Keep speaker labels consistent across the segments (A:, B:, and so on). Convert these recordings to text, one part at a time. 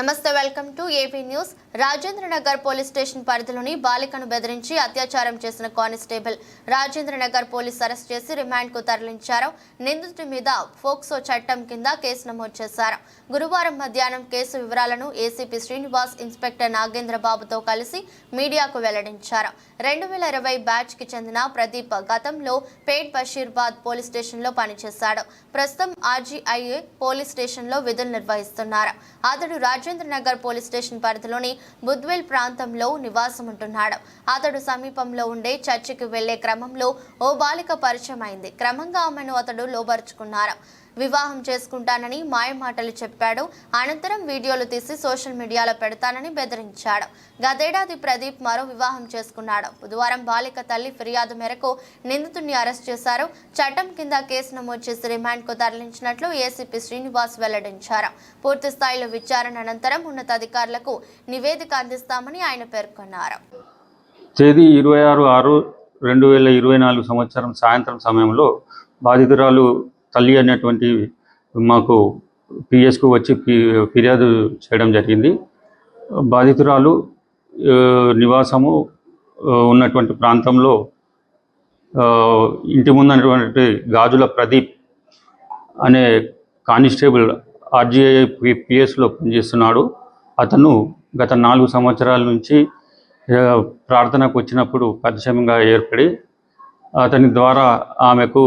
A: నమస్తే welcome to AP news. Rajendranagar police station పరిధిలోని బాలికను బెదిరించి అత్యాచారం చేసిన constable Rajendranagar police arrest చేసి రిమాండ్కు తరలించారు. నిందితుడి మీద ఫోక్సో చట్టం కింద కేసు నమోదు చేశారు. గురువారం మధ్యాహ్నం కేసు వివరాలను ఏసీపీ శ్రీనివాస్ ఇన్స్పెక్టర్ నాగేంద్ర బాబుతో కలిసి మీడియాకు వెల్లడించారు. రెండు వేల ఇరవై బ్యాచ్కి చెందిన ప్రదీప్ గతంలో పేట్ బషీర్బాద్ పోలీస్ స్టేషన్లో పనిచేశాడు. ప్రస్తుతం ఆర్జీఐఏ పోలీస్ స్టేషన్లో విధులు నిర్వహిస్తున్నారు. అతడు రాజేంద్ర నగర్ పోలీస్ స్టేషన్ పరిధిలోని బుద్వేల్ ప్రాంతంలో నివాసం ఉంటున్నాడు అతడు సమీపంలో ఉండే చర్చికి వెళ్ళే క్రమంలో ఓ బాలిక పరిచయం అయింది క్రమంగా ఆమెను అతడు లోబరుచుకున్నారు. వివాహం చేసుకుంటానని మాయమాటలు చెప్పాడు. అనంతరం వీడియోలు తీసి సోషల్ మీడియాలో పెడతానని బెదిరించాడు. గతేడాది ప్రదీప్ మరో వివాహం చేసుకున్నాడు. బుధవారం బాలిక తల్లి ఫిర్యాదు మేరకు నిందితుడిని అరెస్ట్ చేశారు. చట్టం కింద కేసు నమోదు చేసి రిమాండ్కు తరలించినట్లు ఏసీపీ శ్రీనివాస్ వెల్లడించారు. పూర్తి స్థాయిలో విచారణ అనంతరం ఉన్నతాధికారులకు నివేదిక అందిస్తామని ఆయన పేర్కొన్నారు.
B: తేదీ ఇరవై ఆరు ఆరు రెండు వేల ఇరవై నాలుగు సంవత్సరం సాయంత్రం సమయంలో బాధితురాలు తల్లి అనేటువంటి మాకు పిఎస్కు వచ్చి ఫిర్యాదు చేయడం జరిగింది. బాధితురాలు నివాసము ఉన్నటువంటి ప్రాంతంలో ఇంటి ముందున్నటువంటి గాజుల ప్రదీప్ అనే కానిస్టేబుల్ ఆర్జీఐ పిఎస్లో పనిచేస్తున్నాడు. అతను గత నాలుగు సంవత్సరాల నుంచి ప్రార్థనకు వచ్చినప్పుడు పరిచయంగా ఏర్పడి అతని ద్వారా ఆమెకు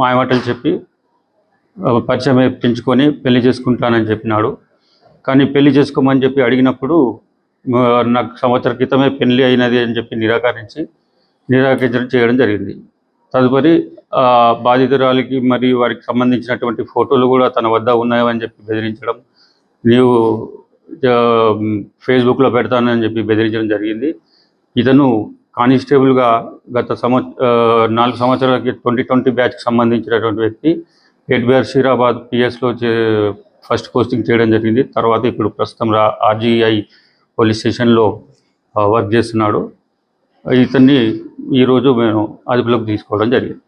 B: మాయమాటలు చెప్పి పరిచయం పెంచుకొని పెళ్ళి చేసుకుంటానని చెప్పినాడు. కానీ పెళ్ళి చేసుకోమని చెప్పి అడిగినప్పుడు నాకు సంవత్సర క్రితమే పెళ్ళి అయినది అని చెప్పి నిరాకరించి నిరాకరించడం చేయడం జరిగింది. తదుపరి బాధితురాలికి మరియు వారికి సంబంధించినటువంటి ఫోటోలు కూడా తన వద్ద ఉన్నాయని చెప్పి బెదిరించడం నీవు ఫేస్బుక్లో పెడతానని చెప్పి బెదిరించడం జరిగింది. ఇతను కానిస్టేబుల్గా గత సంవ ఆ, నాలుగు సంవత్సరాలకి ట్వంటీ ట్వంటీ బ్యాచ్కి సంబంధించినటువంటి వ్యక్తి ఎడ్బిఆర్ షీరాబాద్ పిఎస్లో చే ఫస్ట్ పోస్టింగ్ చేయడం జరిగింది. తర్వాత ఇప్పుడు ప్రస్తుతం రా ఆర్జీఐ పోలీస్ స్టేషన్లో వర్క్ చేస్తున్నాడు. ఇతన్ని ఈరోజు మేము అదుపులోకి తీసుకోవడం జరిగింది.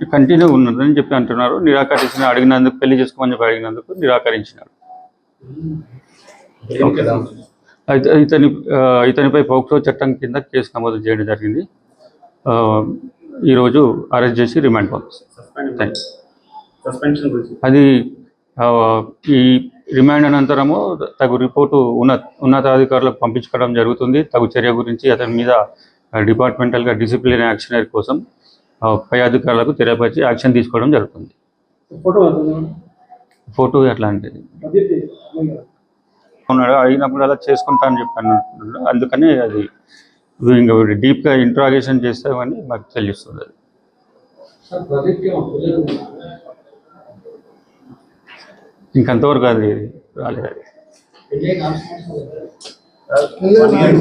B: కంటిన్యూ ఉన్నదని చెప్పి అంటున్నారు. నిరాకరించిన అడిగినందుకు పెళ్ళి చేసుకోమని చెప్పి అడిగినందుకు నిరాకరించినారు. అయితే ఇతని ఇతనిపై పోక్సో చట్టం కింద కేసు నమోదు చేయడం జరిగింది. ఈరోజు అరెస్ట్ చేసి రిమాండ్ పంపిస్తాం. అది ఈ రిమాండ్ అనంతరము తగు రిపోర్టు ఉన్నత ఉన్నతాధికారులకు పంపించుకోవడం జరుగుతుంది. తగు చర్య గురించి అతని మీద డిపార్ట్మెంటల్గా డిసిప్లిన్ యాక్షన్ కోసం పై అధికారులకు తెలియపరిచి యాక్షన్ తీసుకోవడం జరుగుతుంది.
C: ఫోటో
B: ఫోటో ఎట్లాంటిది
C: ప్రదీప్ అమ్మాయి కదా.
B: ఉన్నాడు. అడిగినప్పుడు అలా చేసుకుంటా అని చెప్పాను. అంటున్నాడు. అందుకని అది ఇంకా డీప్గా ఇంట్రాగేషన్ చేస్తామని మాకు తెలుస్తుంది అది. ఇంకంతవరకు అది రాలేదు అది.